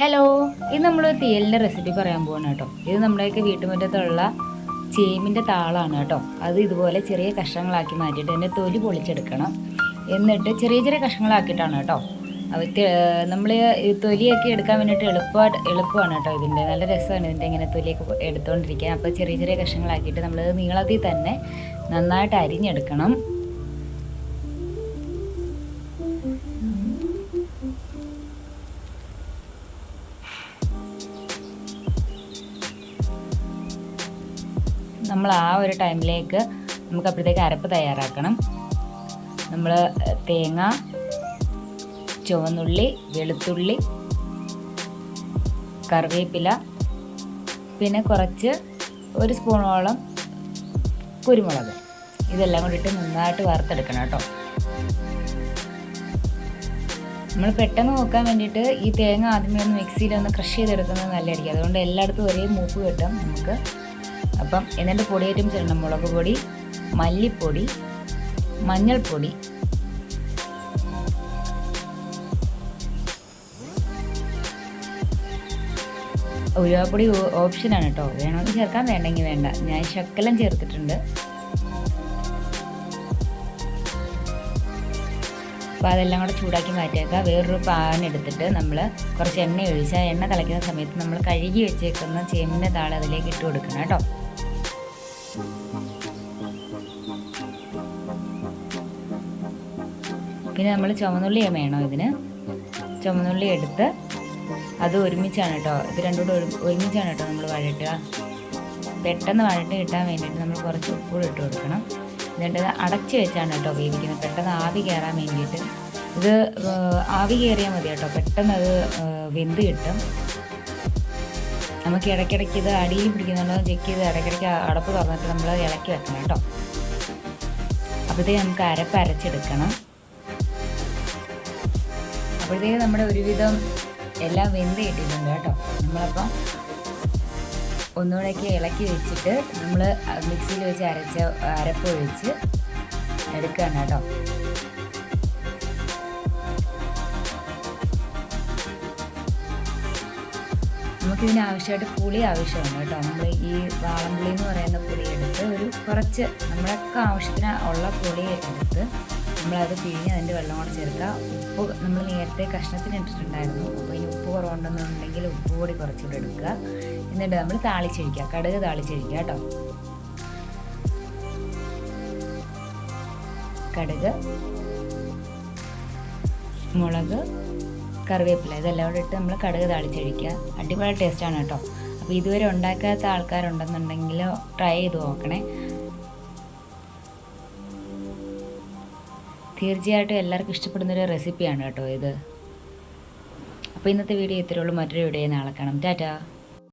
Hello ഇത് നമ്മൾ തീയലിന്റെ recipe പറയാൻ പോവാണ് കേട്ടോ. ഇത് നമ്മുടെയൊക്കെ വീട്ടുമുറ്റത്തുള്ള ചേമ്പിന്റെ താളാണ് കേട്ടോ. അത് ഇതുപോലെ ചെറിയ കഷ്ണങ്ങളാക്കി മാറ്റിയിട്ട് അതിന്റെ തൊലി പൊളിച്ചെടുക്കണം. എന്നിട്ട് ചെറിയ ചെറിയ കഷ്ണങ്ങളാക്കിയിട്ടാണ് കേട്ടോ. അവ നമ്മൾ തൊലിയൊക്കെ എടുക്കാൻ വേണ്ടിയിട്ട് എളുപ്പമായിട്ട് എളുപ്പമാണ് കേട്ടോ ഇതിന്റെ നല്ല രസമാണ് ഇതിന്റെ ഇങ്ങനെ തൊലിയൊക്കെ എടുത്തുകൊണ്ടിരിക്കാൻ അപ്പോൾ ചെറിയ ചെറിയ കഷ്ണങ്ങളാക്കിയിട്ട് നമ്മൾ നീളത്തിൽ തന്നെ നന്നായിട്ട് അരിഞ്ഞെടുക്കണം. നമ്മൾ ആ ഒരു ടൈമിലേക്ക് നമുക്ക് അപ്പോഴത്തേക്ക് അരപ്പ് തയ്യാറാക്കണം. നമ്മൾ തേങ്ങ ചുവന്നുള്ളി വെളുത്തുള്ളി കറിവേപ്പില പിന്നെ കുറച്ച് ഒരു സ്പൂണോളം കുരുമുളക്. ഇതെല്ലാം കൂടിയിട്ട് നന്നായിട്ട് വറുത്തെടുക്കണം കേട്ടോ. നമ്മൾ പെട്ടെന്ന് നോക്കാൻ വേണ്ടിയിട്ട് ഈ തേങ്ങ ആദ്യമേ ഒന്ന് മിക്സിയിൽ ഒന്ന് ക്രഷ് ചെയ്തെടുക്കുന്നത് നല്ലതായിരിക്കും. അതുകൊണ്ട് എല്ലായിടത്തും ഒരേ മൂപ്പ് കിട്ടും നമുക്ക്. അപ്പം എന്നിട്ട് പൊടി ഐറ്റംസ് ഇടണം മുളക് പൊടി മല്ലിപ്പൊടി മഞ്ഞൾപ്പൊടി. ഉലുവാപ്പൊടി ഓപ്ഷനാണ് കേട്ടോ. വേണമെങ്കിൽ ചേർക്കാൻ വേണ്ടെങ്കിൽ വേണ്ട. ഞാൻ ശക്കലം ചേർത്തിട്ടുണ്ട്. അപ്പോൾ അതെല്ലാം കൂടെ ചൂടാക്കി മാറ്റിയേക്കുക വേറൊരു പാൻ എടുത്തിട്ട് നമ്മൾ കുറച്ച് എണ്ണ ഒഴിച്ച് എണ്ണ തിളയ്ക്കുന്ന സമയത്ത് നമ്മൾ കഴുകി വെച്ചേക്കുന്ന ചേമ്പിന്റെ താളം അതിലേക്ക് ഇട്ട് കൊടുക്കണം കേട്ടോ. പിന്നെ നമ്മൾ ചുവന്നുള്ളി വേണം ഇതിന്? ചുവന്നുള്ളി എടുത്ത് അത് ഒരുമിച്ചാണ് കേട്ടോ. ഇത് രണ്ടും കൂടെ ഒരുമിച്ചാണ് കേട്ടോ നമ്മൾ വഴട്ടുക പെട്ടെന്ന് വഴട്ട് കിട്ടാൻ വേണ്ടിയിട്ട് നമ്മൾ കുറച്ച് ഉപ്പൂടെ ഇട്ട് കൊടുക്കണം. എന്നിട്ട് അടച്ച് വെച്ചാണ് കേട്ടോ വേവിക്കുന്നത്. പെട്ടെന്ന് ആവി കയറാൻ വേണ്ടിയിട്ട്. ഇത് ആവി കയറിയാൽ മതി കേട്ടോ. പെട്ടെന്ന് അത് വെന്ത് കിട്ടും. നമുക്ക് ഇടയ്ക്കിടയ്ക്ക് ഇത് അടിയിൽ പിടിക്കുന്നുണ്ടോ ചെക്ക് ചെയ്ത് ഇടയ്ക്കിടയ്ക്ക് അടപ്പ് തുറന്നിട്ട് നമ്മൾ ഇളക്കി വെക്കണം കേട്ടോ. അപ്പോഴത്തേക്ക് നമുക്ക് അരപ്പ് അരച്ചെടുക്കണം. അപ്പോഴത്തേക്ക് നമ്മുടെ ഒരുവിധം എല്ലാം വെന്ത് കിട്ടിയിട്ടുണ്ട് കേട്ടോ. നമ്മളപ്പം ഒന്നുകൂടെയൊക്കെ ഇളക്കി വെച്ചിട്ട് നമ്മൾ മിക്സിയിൽ വെച്ച് അരച്ച അരപ്പ് ഒഴിച്ച് എടുക്കുകയാണ് കേട്ടോ. നമുക്കിതിന് ആവശ്യമായിട്ട് പുളി ആവശ്യമാണ് കേട്ടോ. നമ്മൾ ഈ വാളംപുളി എന്ന് പറയുന്ന പുളി എടുത്ത് ഒരു കുറച്ച് നമ്മളൊക്കെ ആവശ്യത്തിന് ഉള്ള പുളി എടുത്ത് നമ്മളത് പിഴിഞ്ഞ് അതിന്റെ വെള്ളം കൂടെ ചേർക്കുക. ഉപ്പ് നമ്മൾ നേരത്തെ കഷ്ണത്തിന് ഇട്ടിട്ടുണ്ടായിരുന്നു. അപ്പോൾ ഇനി ഉപ്പ് കുറവുണ്ടെന്നുണ്ടെങ്കിൽ ഉപ്പ് കൂടി കുറച്ചുകൂടെ എടുക്കുക. എന്നിട്ട് നമ്മൾ താളിച്ചൊഴിക്കുക. കടുക് താളിച്ചൊഴിക്കുക കേട്ടോ. കടുക് മുളക് കറിവേപ്പില ഇതെല്ലാം കൂടെ ഇട്ട് നമ്മൾ കടുക് താളിച്ചൊഴിക്കുക. അടിപൊളി ടേസ്റ്റാണ് കേട്ടോ. അപ്പോൾ ഇതുവരെ ഉണ്ടാക്കാത്ത ആൾക്കാരുണ്ടെന്നുണ്ടെങ്കിൽ ട്രൈ ചെയ്ത് നോക്കണേ. തീർച്ചയായിട്ടും എല്ലാവർക്കും ഇഷ്ടപ്പെടുന്നൊരു റെസിപ്പിയാണ് കേട്ടോ ഇത്. അപ്പോൾ ഇന്നത്തെ വീഡിയോ ഇത്രയുള്ളൂ മറ്റൊരു വീഡിയോ നാളെ കാണാം. ടാറ്റാ.